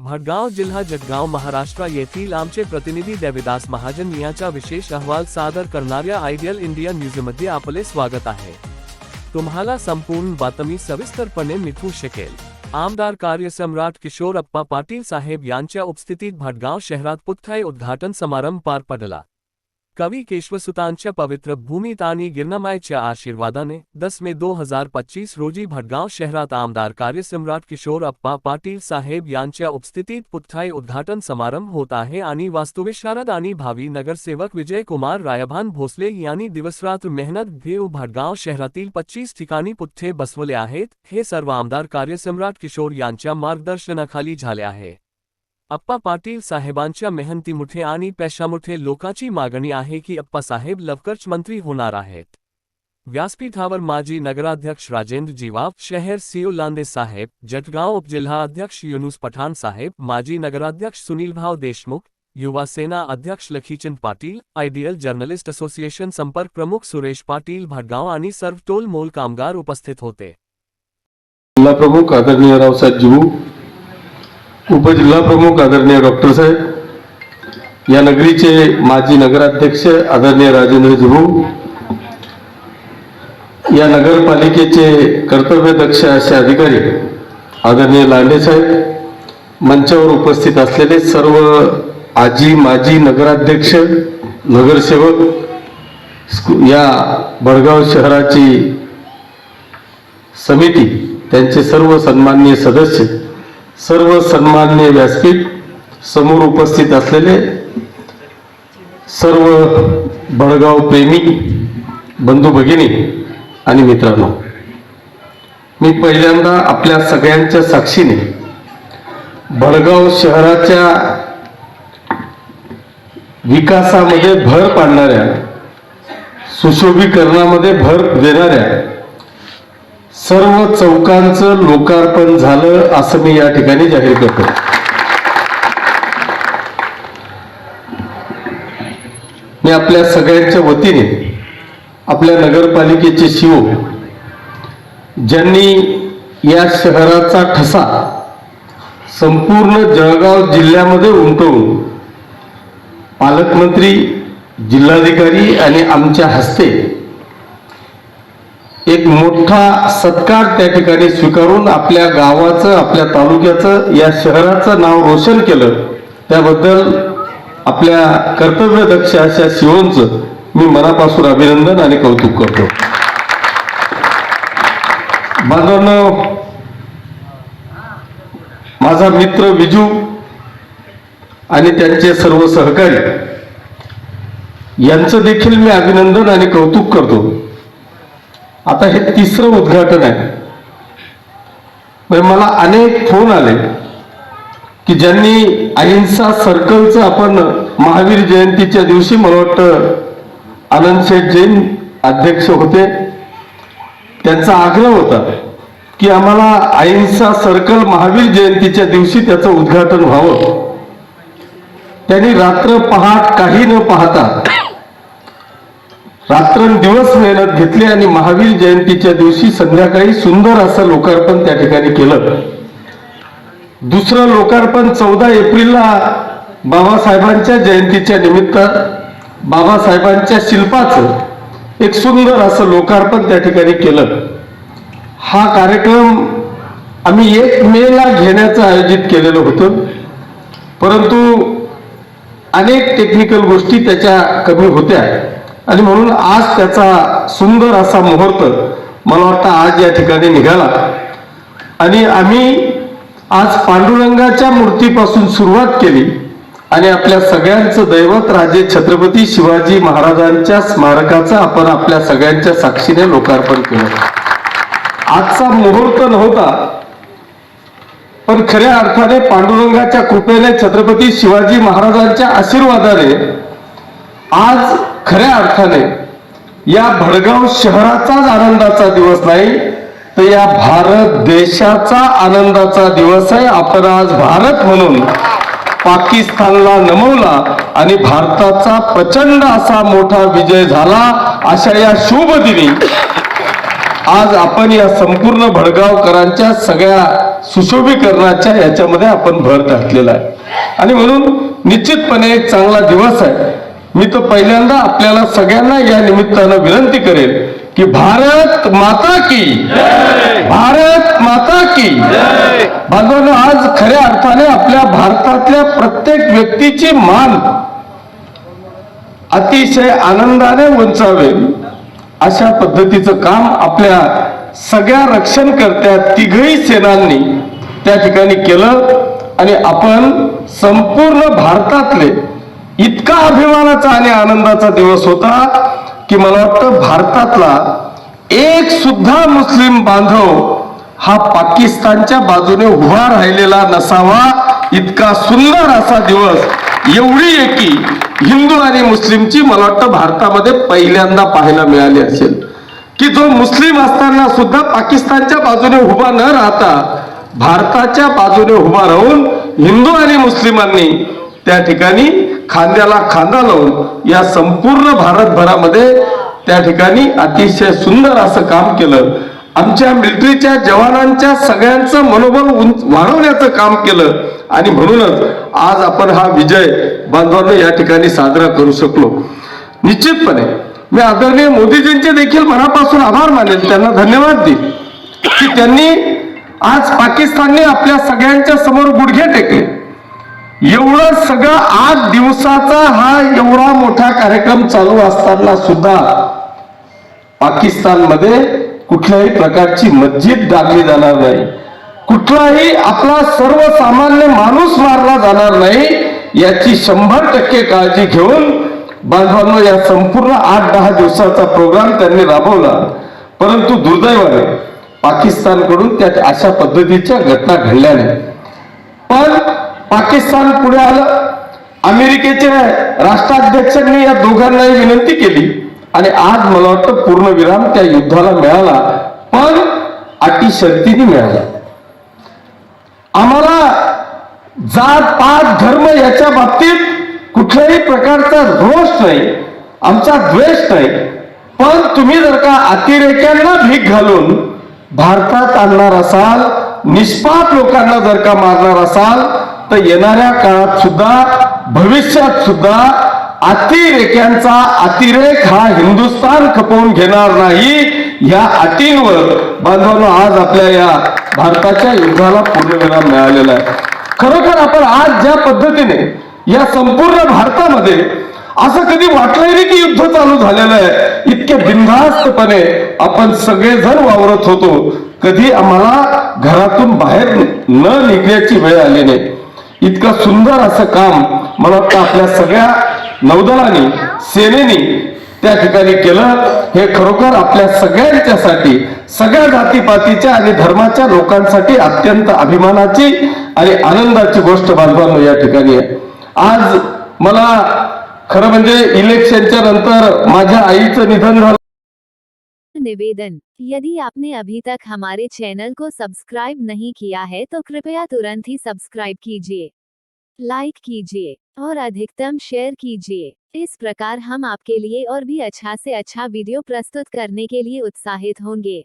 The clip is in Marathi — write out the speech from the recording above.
भडगाव, जिल्हा जळगाव महाराष्ट्र, येथील आमचे प्रतिनिधी देविदास महाजन यांचा विशेष अहवाल सादर करणाऱ्या आयडियल इंडिया न्यूजमध्ये आपले स्वागत आहे. तुम्हाला संपूर्ण बातमी सविस्तरपणे मिठू शकेल. आमदार कार्यसम्राट किशोर अप्पा पाटील साहेब यांच्या उपस्थितीत भडगाव शहरात पुथ्थाई उद्घाटन समारंभ पार पडला. कवी केशवसुतांच्या पवित्र भूमीत आणि गिरनामाईच्या आशीर्वादाने दस मे दो हज़ार पच्चीस रोजी भडगाव शहरात आमदार कार्यसम्राट किशोर अप्पा पाटील साहेब यांच्या उपस्थितीत पुथ्थाई उद्घाटन समारंभ होत आहे आणि वास्तुविशारद आणि भावी नगरसेवक विजय कुमार रायभान भोसले यांनी दिवसरात्र मेहनत घेऊ भडगाव शहरातील पच्चीस ठिकाणी पुठ्ठे बसवले आहेत. हे सर्व आमदार कार्यसम्राट किशोर यांच्या मार्गदर्शनाखाली झाले आहे. अप्पा पाटील साहेबांच्या मेहनतीमुळे आणि पैशामुळे लोकांची मागणी आहे की अप्पा साहेब लवकरच मंत्री होणार आहेत. व्यासपीठावर माजी नगराध्यक्ष राजेंद्र जीवाब शहर सीओ लांदे साहेब, जटगांव उपजिल्हा अध्यक्ष युनुस पठाण साहेब, माजी नगराध्यक्ष सुनील भाव देशमुख, युवा सेना अध्यक्ष Lakhichand Patil ideal journalist association संपर्क प्रमुख सुरेश पाटील भडगाव आणि सर्व टोल मोल कामगार उपस्थित होते. जिल्हा प्रमुख आदरणीय रावसाहेब जिवू उपजिल्हा प्रमुख आदरणीय डॉक्टर साहेब या नगरीचे माजी नगराध्यक्ष आदरणीय राजेंद्र जिवू या नगरपालिकेचे कर्तव्यदक्ष असे अधिकारी आदरणीय लांडे साहेब मंचावर उपस्थित असलेले सर्व आजी माजी नगराध्यक्ष नगरसेवक स्कू- या भडगाव शहराची समिती त्यांचे सर्व सन्माननीय सदस्य सर्व सन्माननीय व्यासपीठ समोर उपस्थित असलेले सर्व बडगाव प्रेमी बंधू भगिनी आणि मित्रांनो मी पहिल्यांदा आपल्या सगळ्यांच्या साक्षीने बडगाव शहराच्या विकासामध्ये भर पाडणाऱ्या सुशोभीकरणामध्ये भर देणाऱ्या सर्व चौकांचं लोकार्पण झालं असं मी या ठिकाणी जाहीर करतो. मी आपल्या सगळ्यांच्या वतीने आपल्या नगरपालिकेचे शिव ज्यांनी या शहराचा ठसा संपूर्ण जळगाव जिल्ह्यामध्ये उमटवून पालकमंत्री जिल्हाधिकारी आणि आमच्या हस्ते एक मोठा सत्कार त्या ठिकाणी स्वीकारून आपल्या गावाचं आपल्या तालुक्याचं या शहराचं नाव रोशन केलं. त्याबद्दल आपल्या कर्तव्यदक्ष अशा शिवोंचं मी मनापासून अभिनंदन आणि कौतुक करतो. बांधवांनो माझा मित्र विजू आणि त्यांचे सर्व सहकारी यांचं देखील मी अभिनंदन आणि कौतुक करतो. आता हे तिसरं उद्घाटन आहे. म्हणजे मला अनेक फोन आले की ज्यांनी अहिंसा सर्कलचं आपण महावीर जयंतीच्या दिवशी मला वाटतं आनंद शेठ जैन अध्यक्ष होते. त्यांचा आग्रह होता की आम्हाला अहिंसा सर्कल महावीर जयंतीच्या दिवशी त्याचं उद्घाटन व्हावं. त्यांनी रात्र पहाट काही न पाहता रात्रंदिवस मेहनत घेतली आणि महावीर जयंतीच्या दिवशी संध्याकाळी सुंदर असं लोकार्पण त्या ठिकाणी केलं. दुसरं लोकार्पण चौदा एप्रिलला बाबासाहेबांच्या जयंतीच्या निमित्त बाबासाहेबांच्या शिल्पाचं एक सुंदर असं लोकार्पण त्या ठिकाणी केलं. हा कार्यक्रम आम्ही एक मेला घेण्याचं आयोजित केलेलं होतं. परंतु अनेक टेक्निकल गोष्टी त्याच्या कमी होत्या. आणि म्हणून आज त्याचा सुंदर असा मुहूर्त मला वाटतं आज या ठिकाणी निघाला. आणि आम्ही आज पांडुरंगाच्या मूर्तीपासून सुरुवात केली आणि आपल्या सगळ्यांचं दैवत राजे छत्रपती शिवाजी महाराजांच्या स्मारकाचं आपण आपल्या सगळ्यांच्या साक्षीने लोकार्पण केलं. आजचा मुहूर्त नव्हता पण खऱ्या अर्थाने पांडुरंगाच्या कृपेने छत्रपती शिवाजी महाराजांच्या आशीर्वादाने आज खऱ्या अर्थाने या भडगाव शहराचाच आनंदाचा दिवस नाही तर या भारत देशाचा आनंदाचा दिवस आहे. आपण आज भारत म्हणून पाकिस्तानला नमवला आणि भारताचा प्रचंड असा मोठा विजय झाला अशा या शुभ दिनी. आज आपण या संपूर्ण भडगावकरांच्या सगळ्या सुशोभीकरणाच्या याच्यामध्ये आपण भर घातलेला आहे. आणि म्हणून निश्चितपणे एक चांगला दिवस आहे. मी तर पहिल्यांदा आपल्याला सगळ्यांना या निमित्तानं विनंती करेल की भारत माता की भारत माता की बांधवांनो आज खऱ्या अर्थाने आपल्या भारतातल्या प्रत्येक व्यक्तीची मान अतिशय आनंदाने उंचावेल. अशा पद्धतीचं काम आपल्या सगळ्या रक्षणकर्त्या तिघही सेनांनी त्या ठिकाणी केलं आणि आपण संपूर्ण भारतातले इतका अभिमानाचा आणि आनंदाचा दिवस होता की मला वाटतं भारतातला एक सुद्धा मुस्लिम बांधव हा पाकिस्तानच्या बाजूने उभा राहिलेला नसावा इतका सुंदर असा दिवस एवढी एकी हिंदू आणि मुस्लिमची मला वाटतं भारतामध्ये पहिल्यांदा पाहायला मिळाली असेल. की जो मुस्लिम असताना सुद्धा पाकिस्तानच्या बाजूने उभा न राहता भारताच्या बाजूने उभा राहून हिंदू आणि मुस्लिमांनी त्या ठिकाणी खांद्याला खांदा लावून या संपूर्ण भारतभरामध्ये त्या ठिकाणी अतिशय सुंदर असं काम केलं. आमच्या मिलिटरीच्या जवानांच्या सगळ्यांचं मनोबल उंच वाढवण्याचं काम केलं. आणि म्हणूनच आज आपण हा विजय बांधवांना या ठिकाणी साजरा करू शकलो. निश्चितपणे मी आदरणीय मोदीजींचे देखील मनापासून आभार मानेल त्यांना धन्यवाद देईल की त्यांनी आज पाकिस्तानने आपल्या सगळ्यांच्या समोर गुडघे टेकले. एवढं सगळं आठ दिवसाचा हा एवढा मोठा कार्यक्रम चालू असताना सुद्धा पाकिस्तानमध्ये कुठल्याही प्रकारची मस्जिद डागली जाणार नाही. कुठलाही आपला सर्वसामान्य माणूस मारला जाणार नाही याची शंभर टक्के काळजी घेऊन बांधवांना या संपूर्ण आठ दहा दिवसाचा प्रोग्राम त्यांनी राबवला. परंतु दुर्दैवाने पाकिस्तानकडून त्या अशा पद्धतीच्या घटना घडल्या नाही पण पाकिस्तान पुढे आलं. अमेरिकेचे राष्ट्राध्यक्षांनी या दोघांनाही विनंती केली. आणि आज मला वाटतं पूर्णविराम त्या युद्धाला मिळाला पण अटी शर्तीने मिळाला. आम्हाला जात पात धर्म याच्या बाबतीत कुठल्याही प्रकारचा रोष नाही आमचा द्वेष नाही. पण तुम्ही जर का अतिरेक्यांना भीक घालून भारतात आणणार असाल निष्पाप लोकांना जर का मारणार असाल तर येणाऱ्या काळात सुद्धा भविष्यात सुद्धा अतिरेक्यांचा अतिरेक हा हिंदुस्थान खपवून घेणार नाही. या अटींवर बांधवांना आज आपल्या या भारताच्या युद्धाला पूर्णविराम मिळालेला आहे. खरोखर आपण आज ज्या पद्धतीने या संपूर्ण भारतामध्ये असं कधी वाटलंय नाही की युद्ध चालू झालेलं आहे इतके बिनधास्तपणे आपण सगळेजण वावरत होतो. कधी आम्हाला घरातून बाहेर न निघण्याची वेळ आली नाही. इतकं सुंदर असं काम मला वाटतं आपल्या सगळ्या नौदलाने सेनेने त्या ठिकाणी केलं. हे खरोखर आपल्या सगळ्यांच्यासाठी सगळ्या जातीपातीच्या आणि धर्माच्या लोकांसाठी अत्यंत अभिमानाची आणि आनंदाची गोष्ट बांधवांनो या ठिकाणी आहे. आज मला खरं म्हणजे इलेक्शनच्या नंतर माझ्या आईचं निधन झालं. निवेदन। यदि आपने अभी तक हमारे चैनल को सब्सक्राइब नहीं किया है तो कृपया तुरंत ही सब्सक्राइब कीजिए, लाइक कीजिए और अधिकतम शेयर कीजिए। इस प्रकार हम आपके लिए और भी अच्छा से अच्छा वीडियो प्रस्तुत करने के लिए उत्साहित होंगे।